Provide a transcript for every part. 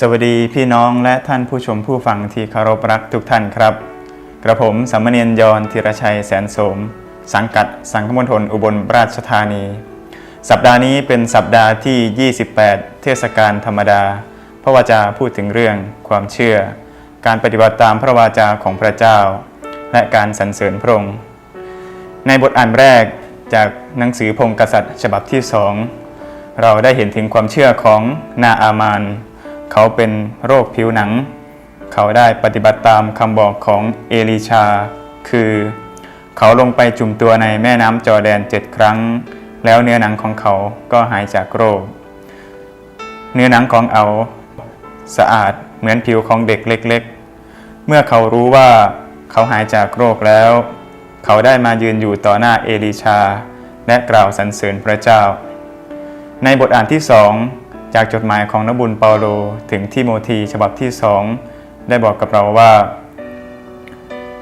สวัสดีพี่น้องและท่านผู้ชมผู้ฟังที่เคารพรักทุกท่านครับ กระผมสามเณรยอนธีรชัยแสนสม สังกัดสังฆมณฑลอุบลราชธานี สัปดาห์นี้เป็นสัปดาห์ที่ 28 เทศกาลธรรมดา พระวาจาพูดถึงเรื่องความเชื่อ การปฏิบัติตามพระวาจาของพระเจ้า และการสรรเสริญพระองค์ ในบทอ่านแรกจากหนังสือพงศ์กษัตริย์ฉบับที่สองเราได้เห็นถึงความเชื่อของนาอามาน เขาเป็นโรคผิวหนัง เขาได้ปฏิบัติตามคำบอกของเอลีชา คือ เขาลงไปจุ่มตัวในแม่น้ำจอแดนเจ็ดครั้ง แล้วเนื้อหนังของเขาก็หายจากโรค เนื้อหนังของเอาสะอาดเหมือนผิวของเด็กเล็ก ๆ เมื่อเขารู้ว่าเขาหายจากโรคแล้ว เขาได้มายืนอยู่ต่อหน้าเอลีชา และกล่าวสรรเสริญพระเจ้า ในบทอ่านที่สอง จากจดหมายของนบุญเปาโลถึงทิโมธีฉบับที่สองได้บอกกับเราว่า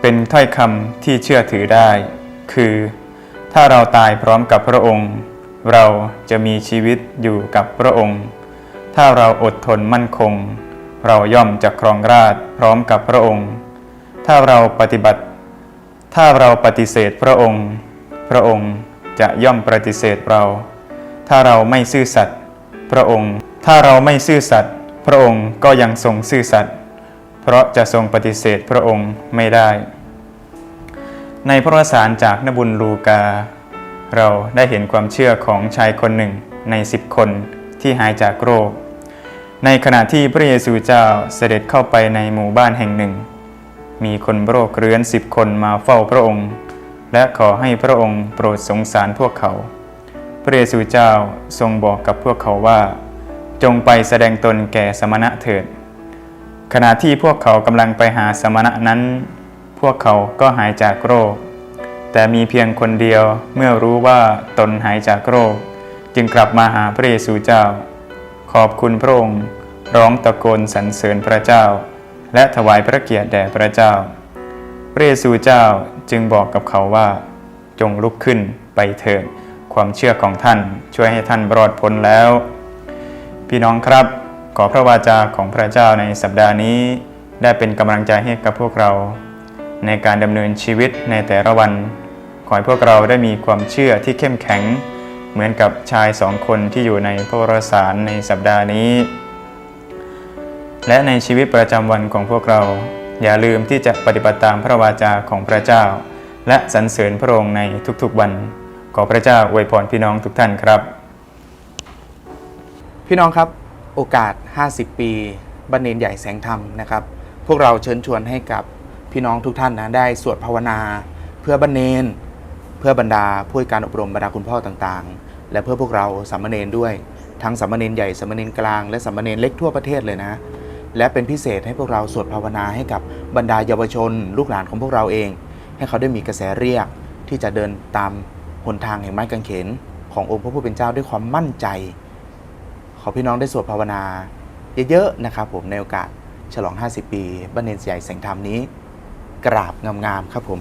เป็นถ้อยคำที่เชื่อถือได้ คือ ถ้าเราตายพร้อมกับพระองค์ เราจะมีชีวิตอยู่กับพระองค์ ถ้าเราอดทนมั่นคง เราย่อมจะครองราชพร้อมกับพระองค์ ถ้าเราปฏิบัติ ถ้าเราปฏิเสธพระองค์ พระองค์จะย่อมปฏิเสธเรา ถ้าเราไม่ซื่อสัตย์ ระองค์ ถ้าเราไม่ซื่อสัตย์พระองค์ก็ยังทรงซื่อสัตย์เพราะจะทรงปฏิเสธพระองค์ไม่ได้ ในพระวสารจากนบุญลูกา เราได้เห็นความเชื่อของชายคนหนึ่งในสิบคนที่หายจากโรค ในขณะที่พระเยซูเจ้าเสด็จเข้าไปในหมู่บ้านแห่งหนึ่ง มีคนโรคเรื้อนสิบคนมาเฝ้าพระองค์ และขอให้พระองค์โปรดสงสารพวกเขา พระเยซูเจ้าทรงบอกกับพวกเขาว่า จงไปแสดงตนแก่สมณะเถิด ขณะที่พวกเขากำลังไปหาสมณะนั้น พวกเขาก็หายจากโรค แต่มีเพียงคนเดียวเมื่อรู้ว่าตนหายจากโรค จึงกลับมาหาพระเยซูเจ้า ขอบคุณพระองค์ร้องตะโกนสรรเสริญพระเจ้า และถวายพระเกียรติแด่พระเจ้า พระเยซูเจ้าจึงบอกกับเขาว่า จงลุกขึ้นไปเถิด ความเชื่อของท่าน ช่วยให้ท่านรอดพ้นแล้ว พี่น้องครับขอพระวาจาของพระเจ้าในสัปดาห์นี้ ได้เป็นกำลังใจให้กับพวกเรา ในการดำเนินชีวิตในแต่ละวัน ขอให้พวกเราได้มีความเชื่อที่เข้มแข็ง เหมือนกับชายสองคนที่อยู่ในพระวรสารในสัปดาห์นี้ และในชีวิตประจำวันของพวกเรา อย่าลืมที่จะปฏิบัติตามพระวาจาของพระเจ้า และสรรเสริญพระองค์ในทุกๆวัน ขอพระเจ้าอวยพรพี่น้องทุกท่านครับ พี่น้องครับโอกาส 50 ปีบันเนนใหญ่แสงธรรมนะครับ พวกเราเชิญชวนให้กับพี่น้องทุกท่านนะได้สวดภาวนา เพื่อบันเนนเพื่อบรรดาผู้ให้การอบรมบรรดาคุณพ่อต่างๆ และเพื่อพวกเราสามเณรด้วย ทั้งสามเณรใหญ่สามเณรกลาง และสามเณรเล็กทั่วประเทศเลยนะ และเป็นพิเศษให้พวกเราสวดภาวนาให้กับบรรดาเยาวชน ลูกหลานของพวกเราเอง ให้เขาได้มีกระแสเรียกที่จะเดินตาม หนทางแห่งไม้กางเขนขององค์พระผู้เป็นเจ้าด้วยความมั่นใจ ขอพี่น้องได้สวดภาวนา เยอะๆนะครับผมในโอกาสฉลอง 50 ปีบันเนนใหญ่แสงธรรมนี้ กราบงามๆครับผม